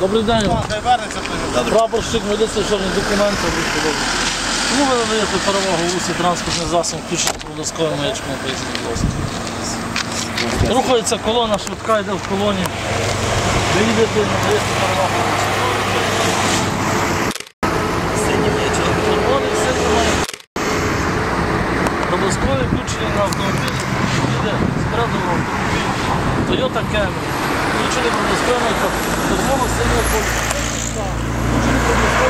Добрий день. Хай вернеться Прапорщик міліції, жодних документів виходить. Чому ви надаєте ну, перевагу в усі транспортних засобів, включно поводовською маячком, поясніть, будь. Рухається колона, швидка йде в колоні. Ви їдете, надаєте перевагу в усі. Обласкові включені на автомобілі, їде з передового. Toyota Camry, нічого не промисловий, по другому сильно не промисловий.